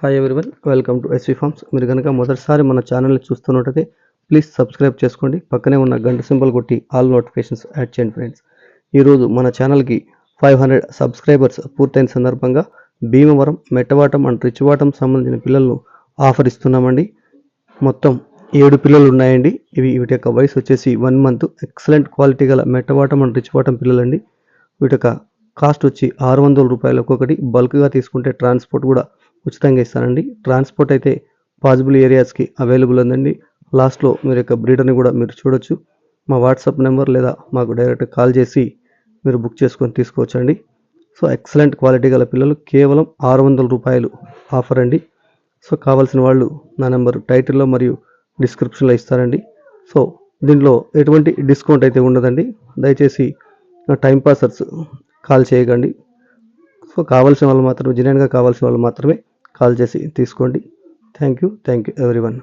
Hi everyone welcome to SV farms మీరు కనుక మొదటిసారి మన ఛానల్ని చూస్తున్నట్టయితే ప్లీజ్ సబ్స్క్రైబ్ చేసుకోండి. పక్కనే ఉన్న గంట సింబల్ కొట్టి ఆల్ నోటిఫికేషన్స్ యాడ్ చేయండి ఫ్రెండ్స్ ఈరోజు మన ఛానల్కి ఫైవ్ హండ్రెడ్ సబ్స్క్రైబర్స్ పూర్తయిన సందర్భంగా భీమవరం మెట్టవాటం అండ్ రిచ్వాటం సంబంధించిన పిల్లలను ఆఫర్ ఇస్తున్నామండి. మొత్తం ఏడు పిల్లలు ఉన్నాయండి. ఇవి వీటి యొక్క వయసు వచ్చేసి వన్ మంత్ ఎక్సలెంట్ క్వాలిటీ గల మెట్టవాటం అండ్ రిచ్వాటం పిల్లలండి. వీటి యొక్క కాస్ట్ వచ్చి ఆరు వందల రూపాయలు ఒక్కొక్కటి బల్క్గా తీసుకుంటే ట్రాన్స్పోర్ట్ కూడా ఉచితంగా ఇస్తానండి. ట్రాన్స్పోర్ట్ అయితే పాజిబుల్ ఏరియాస్కి అవైలబుల్ ఉందండి. లాస్ట్లో మీరు యొక్క బ్రీడర్ని కూడా మీరు చూడొచ్చు. మా వాట్సాప్ నెంబర్ లేదా మాకు డైరెక్ట్ కాల్ చేసి మీరు బుక్ చేసుకొని తీసుకోవచ్చండి. సో ఎక్సలెంట్ క్వాలిటీ గల పిల్లలు కేవలం ఆరు వందల రూపాయలు ఆఫర్ అండి. సో కావాల్సిన వాళ్ళు నా నెంబర్ టైటిల్లో మరియు డిస్క్రిప్షన్లో ఇస్తారండి. సో దీంట్లో ఎటువంటి డిస్కౌంట్ అయితే ఉండదండి. దయచేసి టైం పాసర్స్ కాల్ చేయకండి. సో కావాల్సిన వాళ్ళు మాత్రమే జెన్యున్గా కావాల్సిన వాళ్ళు మాత్రమే కాల్ చేసి తీసుకోండి. Thank you thank you everyone